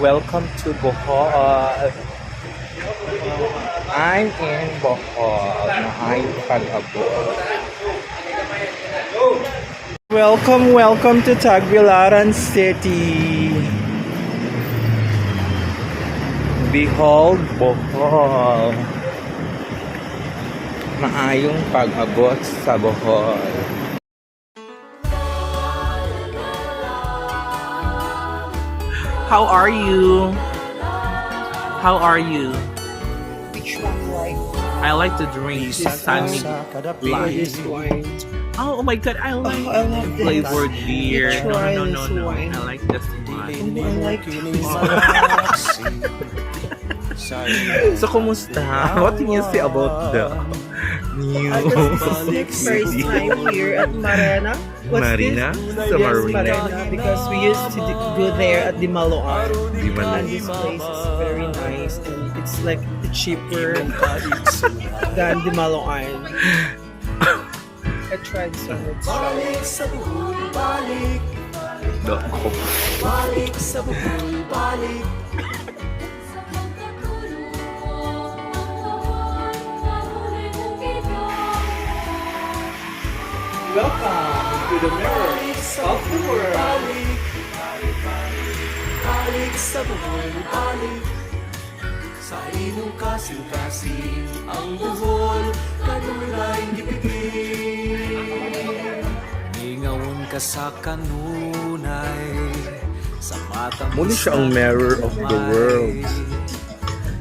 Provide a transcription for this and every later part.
welcome to Bohol. I'm in Bohol. I'm pag-abot. Welcome, welcome to Tagbilaran City. Behold, Bohol. Maayong pag-abot sa Bohol. How are you? How are you? Which one like I like to drink Sunny wine? Oh, oh my god, I like Oh, I love this. flavored beer. You No, no, no, this no. wine. I like this one. Oh, I like So, kumusta? What can you say about the new First time here at Marina. What's Marina? This? Sa Yes, Marina. Because we used to d- go there at the Maloan. Ba And this place is very nice and it's like cheaper than the Maloan. I tried so much. Balik sa buhol, balik. Balik sa buhol, balik Welcome to the mirror of the world. Balik sa buhol, balik Sa inong kasing-kasing Ang buhol Kanulay gipigil Ngingawon ka sa kanunay Sa matang Muli siya ang mirror of the world.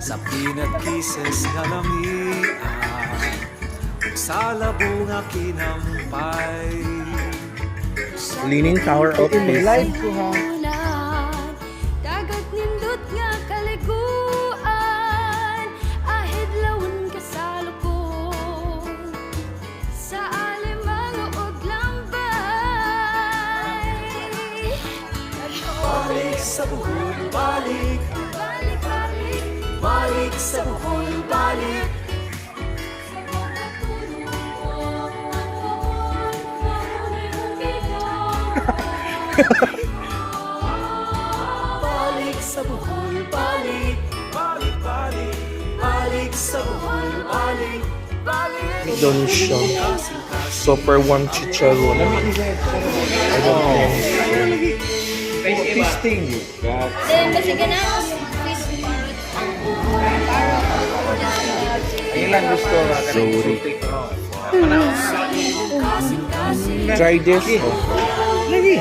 Sa peanut kisses nga lamian Sa labong nga kinampay. Leaning Tower of Pisa. live ko ha. Dagat nindot nga kaliguan Ahid lawon ka sa lukon Sa alimang og lambay. Balik sa buhol, balik. Balik, balik. Balik sa buhol, Balik sa buhol, balik Balik, balik Balik sa buhol, balik Balik Doon siya. Super warm chicharon. I don't think. Tasting. Then, kasi ganun Ayun lang gusto. Sorry. Try this. Oh. Lagi.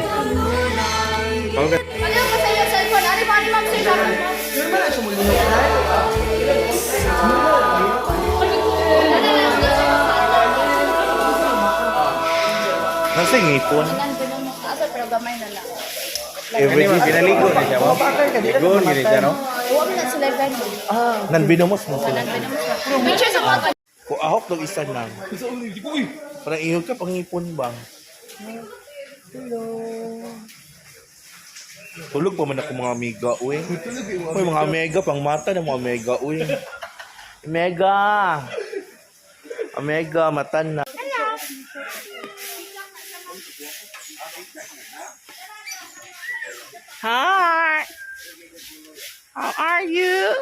Okay. Ano ba sa iyo cellphone? Ano ba ni ma'am sa iyo? Nasa ngipon. Nandun mo asa pero gamay na lang. Everyday pinaligo na siya. Ligo, gini siya, no? Huwag na sila ganun. Mo sila. Nandun mo siya. Picture sa mga Kung ahok ng isa lang. Parang ihog ka, pangipon ba? Tulog pa man ako mga amiga, uy. Uy, mga amiga, pang mata ng mga amiga, uy. Mega! Omega, mata na. Hi! How are you?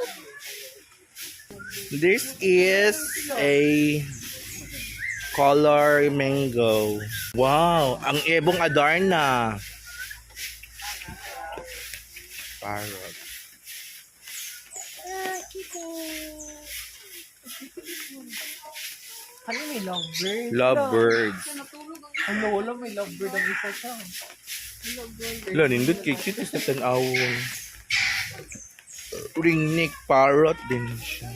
This is a color mango. Wow, ang ebong Adarna. Parrot. Ano may lovebird? Lovebirds. Ano wala may lovebird ang isa siya. Lo, nindot kay cute is na tanawon. Ringneck parrot din siya.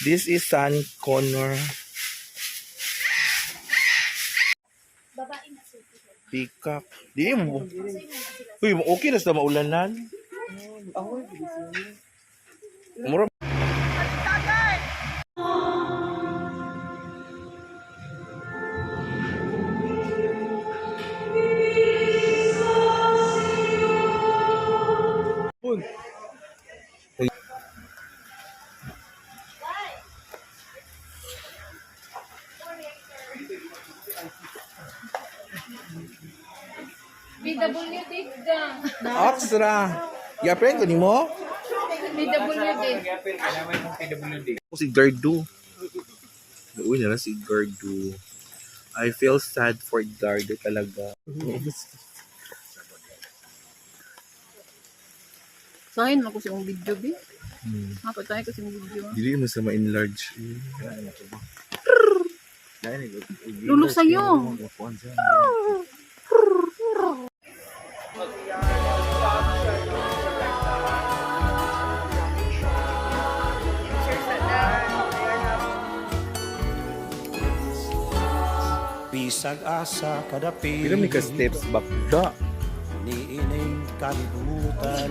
This is Sun Connor. Peacock. Di mo. Uy, okay na sa maulanan. Ako, Mura BWD ka. Ops ra. Gapin ko ni mo? BWD. Si Gardu. Uy na si Gardu. I feel sad for Gardu talaga. Sahin mo ko sa video, bi. Hmm. Ako tayo ko sa video. Ah. Dili mo sa ma-enlarge. Hmm. Lulo sa'yo. Bisag asa kadapi Pila may ka steps back da. Ni ining kalibutan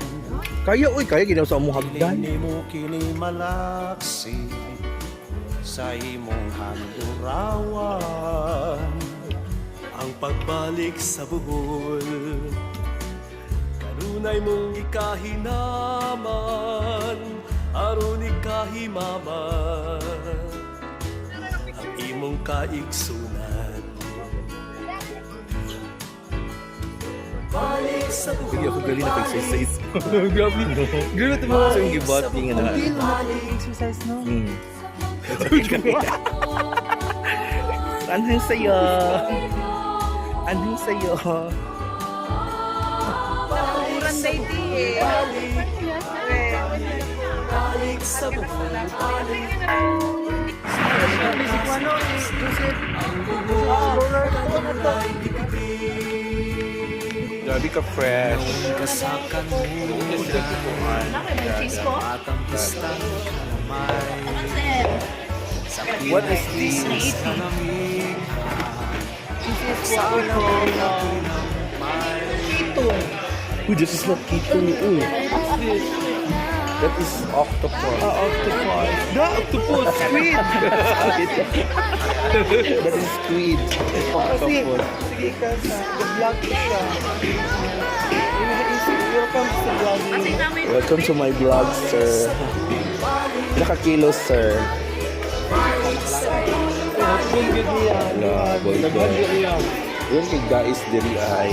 Kaya uy, kaya ginaw sa among hagdan. Dili mo kini malaksi Sa imong handurawan pagbalik sa buhol Kanunay mong ikahinaman Aron ikahimaman Ang imong kaigsunan Balik sa buhol ako gali na pag-exercise. Grabe no. Grabe ito mga sa yung gibati nga na. Exercise, no? Hmm. Anong sayo? Anong sayo? Uran day di eh. Balik sa. Joseph. Grabe ka fresh. Kasakan mo ko? Atang pistan kalamay What is this? Pinamig Uy, this is not ketone. Uy. That is octopus. Ah, octopus. The octopus. Squid. That is squid. Kasi, sige ka sa, the vlog siya. Welcome to the vlogging. Welcome to my vlog, sir. Nakakilo, sir. Full good niya. Yeah, boy, boy. Nag-handle niya. Yun kay guys diri ay.